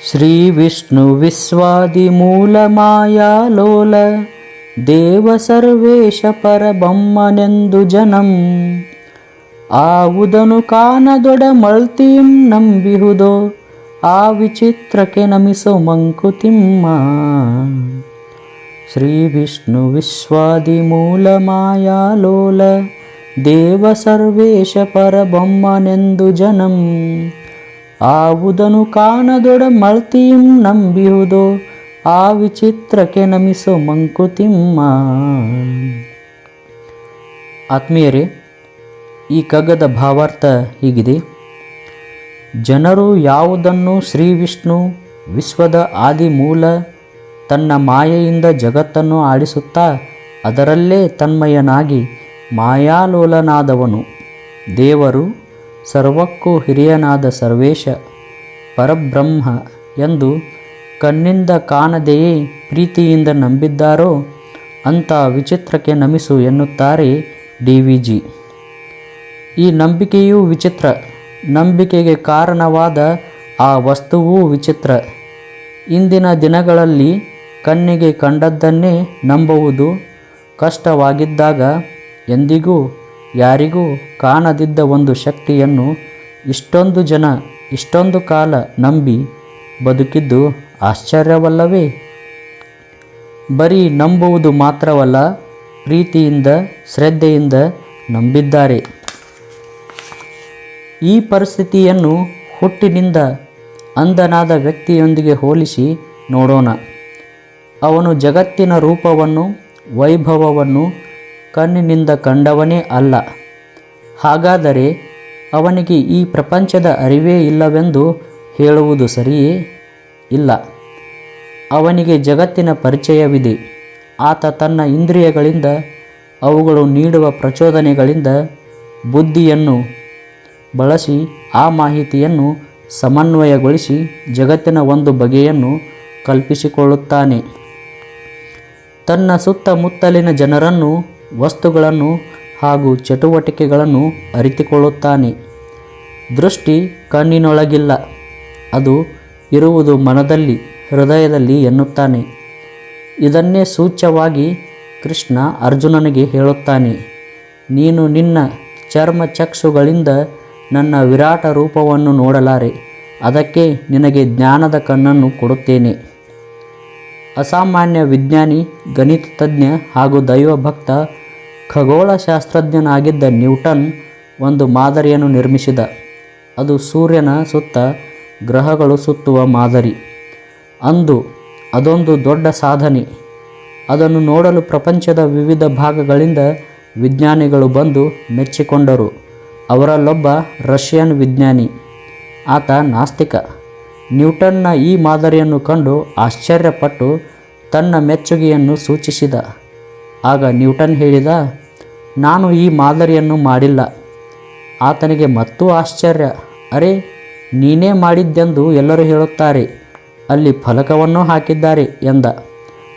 श्रीविष्णुविश्वादिमूलमायालोल ದೇವ ಸರ್ವೇಶ ಪರಬೊಮ್ಮನೆಂದು ಜನಂ ಆವುದನು ಕಾಣದೊಡ ಮಳ್ತೀಂ ನಂಬಿಹುದೋ ಆ ವಿಚಿತ್ರಕ್ಕೆ ನಮಿಸೋ ಮಂಕುತಿಮ್ಮ ಶ್ರೀ ವಿಷ್ಣು ವಿಶ್ವಾದಿ ಮೂಲ ಮಾಯಾಲೋಲ ದೇವ ಸರ್ವೇಶ ಪರಬೊಮ್ಮನೆಂದು ಜನಂ ಆವುದನು ಕಾಣದೊಡ ಮಳ್ತೀಂ ನಂಬಿಯುವುದು ಆ ವಿಚಿತ್ರಕ್ಕೆ ನಮಿಸೋ ಮಂಕುತಿಮ್ಮ. ಆತ್ಮೀಯರೇ, ಈ ಕಗ್ಗದ ಭಾವಾರ್ಥ ಹೀಗಿದೆ. ಜನರು ಯಾವುದನ್ನು ಶ್ರೀ ವಿಷ್ಣು, ವಿಶ್ವದ ಆದಿ ಮೂಲ ತನ್ನ ಮಾಯೆಯಿಂದ ಜಗತ್ತನ್ನು ಆಡಿಸುತ್ತಾ ಅದರಲ್ಲೇ ತನ್ಮಯನಾಗಿ ಮಾಯಾಲೋಲನಾದವನು. ದೇವರು ಸರ್ವಕ್ಕೂ ಹಿರಿಯನಾದ ಸರ್ವೇಶ ಪರಬ್ರಹ್ಮ ಎಂದು ಕಣ್ಣಿಂದ ಕಾಣದೆಯೇ ಪ್ರೀತಿಯಿಂದ ನಂಬಿದ್ದಾರೋ ಅಂತ ವಿಚಿತ್ರಕ್ಕೆ ನಮಿಸು ಎನ್ನುತ್ತಾರೆ ಡಿ ವಿ ಜಿ. ಈ ನಂಬಿಕೆಯೂ ವಿಚಿತ್ರ, ನಂಬಿಕೆಗೆ ಕಾರಣವಾದ ಆ ವಸ್ತುವೂ ವಿಚಿತ್ರ. ಇಂದಿನ ದಿನಗಳಲ್ಲಿ ಕಣ್ಣಿಗೆ ಕಂಡದ್ದನ್ನೇ ನಂಬುವುದು ಕಷ್ಟವಾಗಿದ್ದಾಗ ಎಂದಿಗೂ ಯಾರಿಗೂ ಕಾಣದಿದ್ದ ಒಂದು ಶಕ್ತಿಯನ್ನು ಇಷ್ಟೊಂದು ಜನ ಇಷ್ಟೊಂದು ಕಾಲ ನಂಬಿ ಬದುಕಿದ್ದು ಆಶ್ಚರ್ಯವಲ್ಲವೇ? ಬರೀ ನಂಬುವುದು ಮಾತ್ರವಲ್ಲ, ಪ್ರೀತಿಯಿಂದ, ಶ್ರದ್ಧೆಯಿಂದ ನಂಬಿದ್ದಾರೆ. ಈ ಪರಿಸ್ಥಿತಿಯನ್ನು ಹುಟ್ಟಿನಿಂದ ಅಂಧನಾದ ವ್ಯಕ್ತಿಯೊಂದಿಗೆ ಹೋಲಿಸಿ ನೋಡೋಣ. ಅವನು ಜಗತ್ತಿನ ರೂಪವನ್ನು, ವೈಭವವನ್ನು ಕಣ್ಣಿನಿಂದ ಕಂಡವನೇ ಅಲ್ಲ. ಹಾಗಾದರೆ ಅವನಿಗೆ ಈ ಪ್ರಪಂಚದ ಅರಿವೇ ಇಲ್ಲವೆಂದು ಹೇಳುವುದು ಸರಿಯೇ? ಇಲ್ಲ. ಅವನಿಗೆ ಜಗತ್ತಿನ ಪರಿಚಯವಿದೆ. ಆತ ತನ್ನ ಇಂದ್ರಿಯಗಳಿಂದ, ಅವುಗಳು ನೀಡುವ ಪ್ರಚೋದನೆಗಳಿಂದ ಬುದ್ಧಿಯನ್ನು ಬಳಸಿ, ಆ ಮಾಹಿತಿಯನ್ನು ಸಮನ್ವಯಗೊಳಿಸಿ ಜಗತ್ತಿನ ಒಂದು ಬಗೆಯನ್ನು ಕಲ್ಪಿಸಿಕೊಳ್ಳುತ್ತಾನೆ. ತನ್ನ ಸುತ್ತಮುತ್ತಲಿನ ಜನರನ್ನು ವಸ್ತುಗಳನ್ನು ಹಾಗೂ ಚಟುವಟಿಕೆಗಳನ್ನು ಅರಿತುಕೊಳ್ಳುತ್ತಾನೆ. ದೃಷ್ಟಿ ಕಣ್ಣಿನೊಳಗಿಲ್ಲ. ಅದು ಇರುವುದು ಮನದಲ್ಲಿ, ಹೃದಯದಲ್ಲಿ ಎನ್ನುತ್ತಾನೆ. ಇದನ್ನೇ ಸೂಚ್ಯವಾಗಿ ಕೃಷ್ಣ ಅರ್ಜುನನಿಗೆ ಹೇಳುತ್ತಾನೆ. ನೀನು ನಿನ್ನ ಚರ್ಮ ಚಕ್ಷುಗಳಿಂದ ನನ್ನ ವಿರಾಟ ರೂಪವನ್ನು ನೋಡಲಾರೆ. ಅದಕ್ಕೆ ನಿನಗೆ ಜ್ಞಾನದ ಕಣ್ಣನ್ನು ಕೊಡುತ್ತೇನೆ. ಅಸಾಮಾನ್ಯ ವಿಜ್ಞಾನಿ ಗಣಿತ ತಜ್ಞ ಹಾಗೂ ದೈವಭಕ್ತ ಖಗೋಳಶಾಸ್ತ್ರಜ್ಞನಾಗಿದ್ದ ನ್ಯೂಟನ್ ಒಂದು ಮಾದರಿಯನ್ನು ನಿರ್ಮಿಸಿದ. ಅದು ಸೂರ್ಯನ ಸುತ್ತ ಗ್ರಹಗಳು ಸುತ್ತುವ ಮಾದರಿ. ಅಂದು ಅದೊಂದು ದೊಡ್ಡ ಸಾಧನೆ. ಅದನ್ನು ನೋಡಲು ಪ್ರಪಂಚದ ವಿವಿಧ ಭಾಗಗಳಿಂದ ವಿಜ್ಞಾನಿಗಳು ಬಂದು ಮೆಚ್ಚಿಕೊಂಡರು. ಅವರಲ್ಲೊಬ್ಬ ರಷ್ಯನ್ ವಿಜ್ಞಾನಿ. ಆತ ನಾಸ್ತಿಕ. ನ್ಯೂಟನ್ನ ಈ ಮಾದರಿಯನ್ನು ಕಂಡು ಆಶ್ಚರ್ಯಪಟ್ಟು ತನ್ನ ಮೆಚ್ಚುಗೆಯನ್ನು ಸೂಚಿಸಿದ. ಆಗ ನ್ಯೂಟನ್ ಹೇಳಿದ ನಾನು ಈ ಮಾದರಿಯನ್ನು ಮಾಡಿಲ್ಲ. ಆತನಿಗೆ ಮತ್ತೂ ಆಶ್ಚರ್ಯ. ಅರೆ, ನೀನೇ ಮಾಡಿದ್ದೆಂದು ಎಲ್ಲರೂ ಹೇಳುತ್ತಾರೆ. ಅಲ್ಲಿ ಫಲಕವನ್ನು ಹಾಕಿದ್ದಾರೆ ಎಂದ.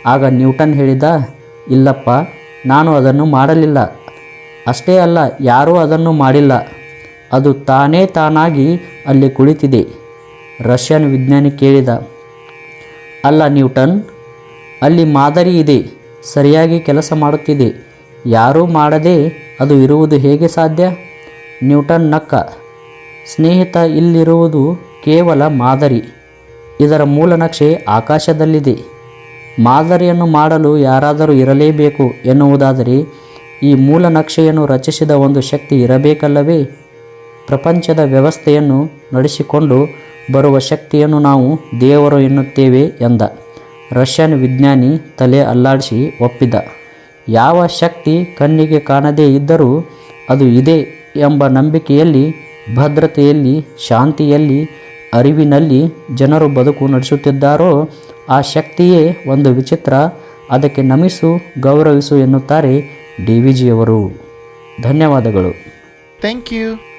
ಆಗ ನ್ಯೂಟನ್ ಹೇಳಿದ, ಇಲ್ಲಪ್ಪ, ನಾನು ಅದನ್ನು ಮಾಡಲಿಲ್ಲ. ಅಷ್ಟೇ ಅಲ್ಲ, ಯಾರೂ ಅದನ್ನು ಮಾಡಿಲ್ಲ. ಅದು ತಾನೇ ತಾನಾಗಿ ಅಲ್ಲಿ ಕುಳಿತಿದೆ. ರಷ್ಯನ್ ವಿಜ್ಞಾನಿ ಕೇಳಿದ, ಅಲ್ಲ ನ್ಯೂಟನ್, ಅಲ್ಲಿ ಮಾದರಿ ಇದೆ, ಸರಿಯಾಗಿ ಕೆಲಸ ಮಾಡುತ್ತಿದೆ. ಯಾರೂ ಮಾಡದೆ ಅದು ಇರುವುದು ಹೇಗೆ ಸಾಧ್ಯ? ನ್ಯೂಟನ್ ನಕ್ಕ, ಸ್ನೇಹಿತ ಇಲ್ಲಿರುವುದು ಕೇವಲ ಮಾದರಿ. ಇದರ ಮೂಲ ನಕ್ಷೆ ಆಕಾಶದಲ್ಲಿದೆ. ಮಾದರಿಯನ್ನು ಮಾಡಲು ಯಾರಾದರೂ ಇರಲೇಬೇಕು ಎನ್ನುವುದಾದರೆ ಈ ಮೂಲ ನಕ್ಷೆಯನ್ನು ರಚಿಸಿದ ಒಂದು ಶಕ್ತಿ ಇರಬೇಕಲ್ಲವೇ? ಪ್ರಪಂಚದ ವ್ಯವಸ್ಥೆಯನ್ನು ನಡೆಸಿಕೊಂಡು ಬರುವ ಶಕ್ತಿಯನ್ನು ನಾವು ದೇವರು ಎನ್ನುತ್ತೇವೆ ಎಂದ ರಷ್ಯನ್ ವಿಜ್ಞಾನಿ ತಲೆ ಅಲ್ಲಾಡಿಸಿ ಒಪ್ಪಿದ. ಯಾವ ಶಕ್ತಿ ಕಣ್ಣಿಗೆ ಕಾಣದೇ ಇದ್ದರೂ ಅದು ಇದೆ ಎಂಬ ನಂಬಿಕೆಯಲ್ಲಿ, ಭದ್ರತೆಯಲ್ಲಿ, ಶಾಂತಿಯಲ್ಲಿ, ಅರಿವಿನಲ್ಲಿ ಜನರು ಬದುಕು ನಡೆಸುತ್ತಿದ್ದಾರೋ, ಆ ಶಕ್ತಿಯೇ ಒಂದು ವಿಚಿತ್ರ, ಅದಕ್ಕೆ ನಮಿಸು, ಗೌರವಿಸು ಎನ್ನುತ್ತಾರೆ ಡಿ ವಿ ಜಿಯವರು ಧನ್ಯವಾದಗಳು ಥ್ಯಾಂಕ್ you.